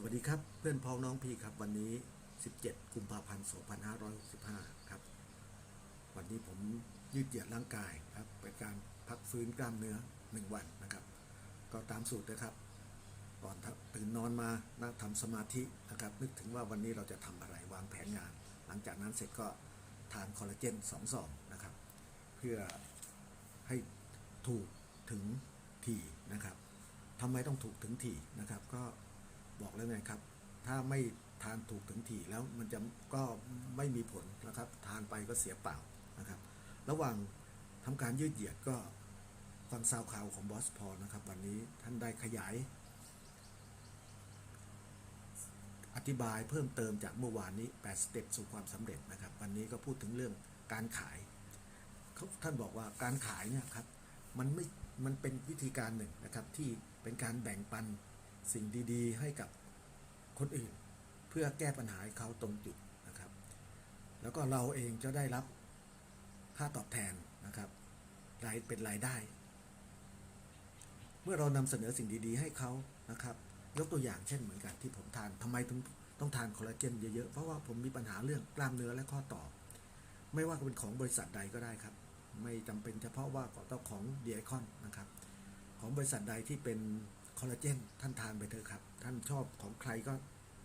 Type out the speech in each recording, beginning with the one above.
สวัสดีครับเพื่อนพ้องน้องพี่ครับวันนี้ 17 กุมภาพันธ์ 2565 ครับ วันนี้ผมยืดเหยียดร่างกายครับเป็นการพักฟื้นกล้ามเนื้อ 1 วันนะครับ ก็ตามสูตรนะครับก่อนตื่นนอนมานั่งทำสมาธินะครับ นึกถึงว่าวันนี้เราจะทำอะไรวางแผนงาน หลังจากนั้นเสร็จก็ทานคอลลาเจน2ซองนะครับ เพื่อให้ถูกถึงถี่นะครับทำไมต้องถูกถึงถี่นะครับ ก็ บอกแล้วไงครับ ถ้าไม่ทานถูกถึงถี่แล้วมันจะก็ไม่มีผลนะครับ ทานไปก็เสียเปล่านะครับ ระหว่างทำการยืดเหยียดก็ฟังซาวข่าวของบอสพอนะครับ วันนี้ท่านได้ขยาย อธิบายเพิ่มเติมจากเมื่อวานนี้8สเต็ปสู่ความสำเร็จนะครับ วันนี้ก็พูดถึงเรื่องการขายเขาท่านบอกว่าการขายเนี่ยครับมันไม่มันเป็นวิธีการหนึ่งนะครับที่เป็นการแบ่งปัน สิ่งดีๆ ให้กับคนอื่น เพื่อแก้ปัญหาให้เขาตรงจุดนะครับ แล้วก็เราเองจะได้รับค่าตอบแทนนะครับรายเป็นรายได้ เมื่อเรานำเสนอสิ่งดีๆ ให้เขานะครับ ยกตัวอย่างเช่นเหมือนกันที่ผมทานทำไมถึงต้องทานคอลลาเจนเยอะๆ เพราะว่าผมมีปัญหาเรื่องกล้ามเนื้อและข้อต่อ ไม่ว่าจะเป็นของบริษัทใดก็ได้ครับ ไม่จำเป็นเฉพาะว่าต้องของเดียคอนนะครับ ของบริษัทใดที่เป็น คอลลาเจนท่านทานไปเถอะครับ ท่านชอบของใครก็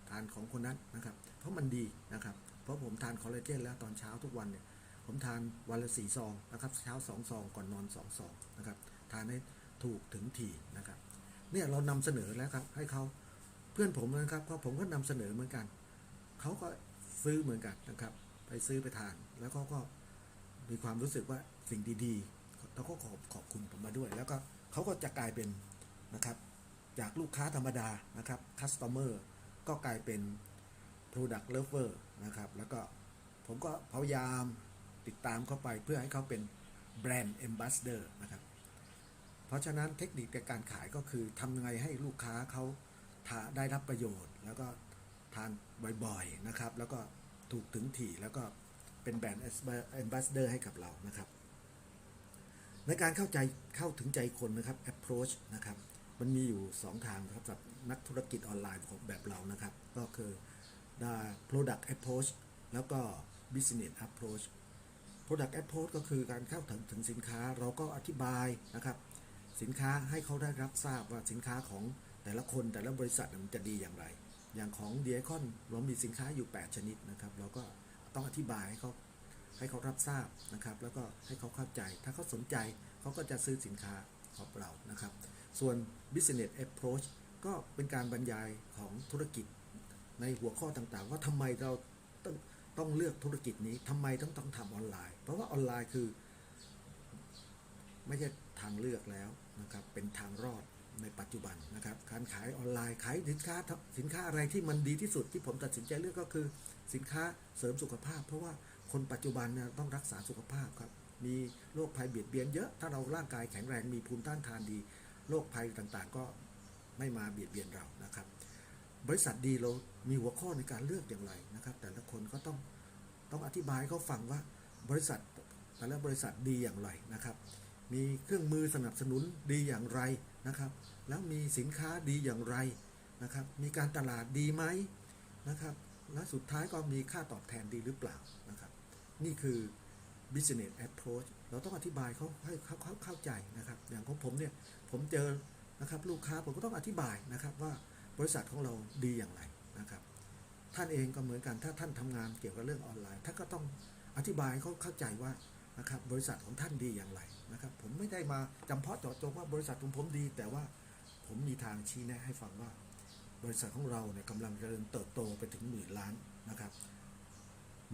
ทานของคนนั้นนะครับ เพราะมันดีนะครับ เพราะผมทานคอลลาเจนแล้วตอนเช้าทุกวันเนี่ย ผมทานวันละสี่ซองนะครับ เช้าสองซองก่อนนอนสองซองนะครับ ทานให้ถูกถึงถี่นะครับ เนี่ยเรานำเสนอแล้วครับ ให้เขาเพื่อนผมนะครับก็ผมก็นำเสนอเหมือนกัน เขาก็ซื้อเหมือนกันนะครับ ไปซื้อไปทาน แล้วเขาก็มีความรู้สึกว่าสิ่งดีๆแล้วก็ขอบขอบคุณผมมาด้วย แล้วก็เขาก็จะกลายเป็นนะครับ จากลูกค้าธรรมดานะครับ customer ก็กลายเป็น product lover นะครับ แล้วก็ผมก็พยายามติดตามเข้าไปเพื่อให้เขาเป็น brand ambassador นะครับ เพราะฉะนั้นเทคนิคในการขายก็คือทำยังไงให้ลูกค้าเขาาได้รับประโยชน์ แล้วก็ทานบ่อยๆนะครับ แล้วก็ถูกถึงถี่แล้วก็เป็นแบรนด์ ambassador ให้กับเรานะครับ ในการเข้าใจเข้าถึงใจคนนะครับ approach นะครับ มันมีอยู่ 2 ทางครับสำหรับนักธุรกิจออนไลน์ของแบบเรานะครับ ก็คือได้ product approach แล้วก็ business approach product approach ก็คือการเข้าถึงถึงสินค้าเราก็อธิบายนะครับ สินค้าให้เขาได้รับทราบว่าสินค้าของแต่ละคนแต่ละบริษัทมันจะดีอย่างไร อย่างของเดียคอนเรามีสินค้าอยู่ 8 ชนิดนะครับ เราก็ต้องอธิบายให้เขาให้เขารับทราบนะครับ แล้วก็ให้เขาเข้าใจ ถ้าเขาสนใจเขาก็จะซื้อสินค้า ของเรานะครับ ส่วน business approach ก็เป็นการบรรยายของธุรกิจในหัวข้อต่างๆ ว่าทำไมเราต้องต้องเลือกธุรกิจนี้ทำไมต้องต้องทำออนไลน์ เพราะว่าออนไลน์คือ ไม่ใช่ทางเลือกแล้วนะครับ เป็นทางรอดในปัจจุบันนะครับ การขายออนไลน์ขายสินค้าสินค้าอะไรที่มันดีที่สุดที่ผมตัดสินใจเลือกก็คือ สินค้าเสริมสุขภาพ เพราะว่าคนปัจจุบันเนี่ยต้องรักษาสุขภาพครับ มีโรคภัยเบียดเบียนเยอะ ถ้าเราร่างกายแข็งแรงมีภูมิต้านทานดี โรคภัยต่างๆ ก็ไม่มาเบียดเบียนเรานะครับ บริษัทดีเรามีหัวข้อในการเลือกอย่างไรนะครับ แต่ละคนก็ต้องต้องอธิบายเขาฟังว่าบริษัทแต่ละบริษัทดีอย่างไรนะครับ มีเครื่องมือสนับสนุนดีอย่างไรนะครับ แล้วมีสินค้าดีอย่างไรนะครับ มีการตลาดดีไหมนะครับ และสุดท้ายก็มีค่าตอบแทนดีหรือเปล่านะครับ นี่คือ business approach เราต้องอธิบายเขาให้เขาเข้าใจนะครับ อย่างของผมเนี่ยผมเจอนะครับลูกค้าผมก็ต้องอธิบายนะครับว่าบริษัทของเราดีอย่างไรนะครับ ท่านเองก็เหมือนกันถ้าท่านทำงานเกี่ยวกับเรื่องออนไลน์ท่านก็ต้องอธิบายเขาเข้าใจว่านะครับบริษัทของท่านดีอย่างไรนะครับ ผมไม่ได้มาจำเพาะเจาะจงว่าบริษัทของผมดี แต่ว่าผมมีทางชี้แนะให้ฟังว่า บริษัทของเราเนี่ยกำลังเจริญเติบโตไปถึงหมื่นล้านนะครับ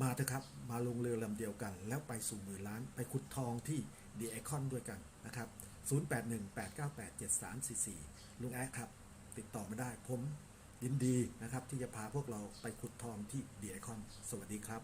มาเถอะครับ มาลงเรือลำเดียวกัน แล้วไปสู่หมื่นล้าน ไปขุดทองที่ดีไอคอนด้วยกันนะครับ 0818987344 ลุงแอ๊ดครับ ติดต่อมาได้ผมยินดีนะครับที่จะพาพวกเราไปขุดทองที่ดีไอคอน สวัสดีครับ